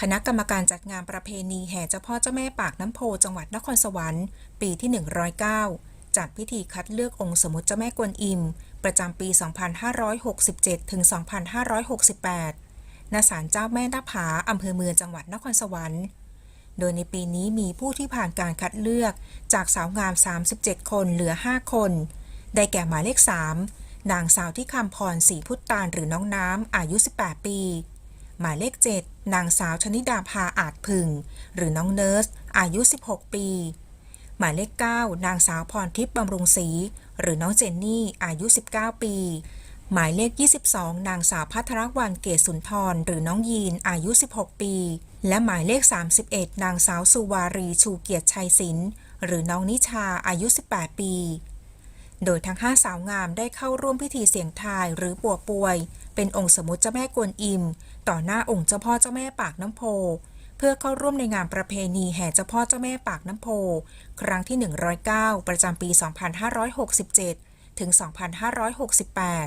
คณะกรรมการจัดงานประเพณีแห่เจ้าพ่อเจ้าแม่ปากน้ำโพจังหวัดนครสวรรค์ ปีที่ 109 จัดพิธีคัดเลือกองค์สมมติเจ้าแม่กวนอิม ประจำปี 2567 ถึง 2568 ณ ศาลเจ้าแม่นาผาอำเภอเมืองจังหวัดนครสวรรค์ โดยในปีนี้มีผู้ที่ผ่านการคัดเลือกจากสาวงาม 37 คนเหลือ 5 คน ได้แก่หมายเลข 3 นางสาวที่คำพรศรีพุทธานหรือน้องน้ำอายุ 18 ปี หมายเลข 7 นางสาวชนิดาภาอาจพึง หรือน้องเนิร์ส อายุ 16 ปี หมายเลข 9 นางสาวพรทิพย์บำรุงศรี หรือน้องเจนนี่ อายุ 19 ปี หมายเลข 22 นางสาวพัทรวันเกศสุนทร หรือน้องยีน อายุ 16 ปี และหมายเลข 31 นางสาวสุวารี ชูเกียรติชัยศิลป์หรือน้องนิชา อายุ 18 ปี โดยทั้ง 5 สาวงามได้เข้าร่วมพิธีเสี่ยงทายหรือปัวป่วย เป็นองค์สมมติเจ้าแม่กวนอิม ต่อหน้าองค์เจ้าพ่อเจ้าแม่ปากน้ำโพ เพื่อเข้าร่วมในงานประเพณีแห่เจ้าพ่อเจ้าแม่ปากน้ำโพ ครั้งที่ 109 ประจำปี 2567 ถึง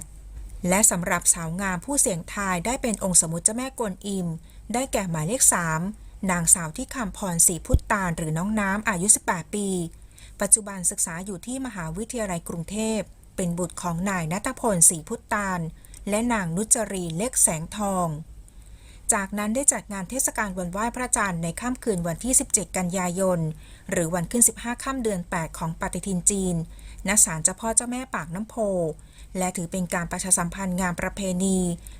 2568 และสำหรับสาวงามผู้เสี่ยงทายได้เป็นองค์สมมติเจ้าแม่กวนอิม ได้แก่หมายเลข 3 นางสาวที่คำพรศรีพุทธานหรือน้องน้ำอายุ 18 ปี ปัจจุบันศึกษาอยู่ที่มหาวิทยาลัยกรุงเทพ เป็นบุตรของนายนัตพลศรีพุทธานและนางนุจรีเล็กแสงทอง จากนั้นได้จัดงานเทศกาลวันไหว้พระจันทร์ในค่ำคืนวันที่ 17 กันยายน หรือวันขึ้น 15 ค่ำเดือน 8 ของปฏิทินจีน ณ ศาลเจ้าพ่อเจ้าแม่ปากน้ำโพ และถือเป็นการประชาสัมพันธ์งานประเพณี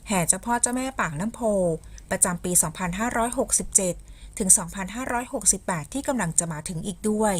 แห่เจ้าพ่อเจ้าแม่ปากน้ำโพ ประจำปี 2567 ถึง 2568 ที่กำลังจะมาถึงอีกด้วย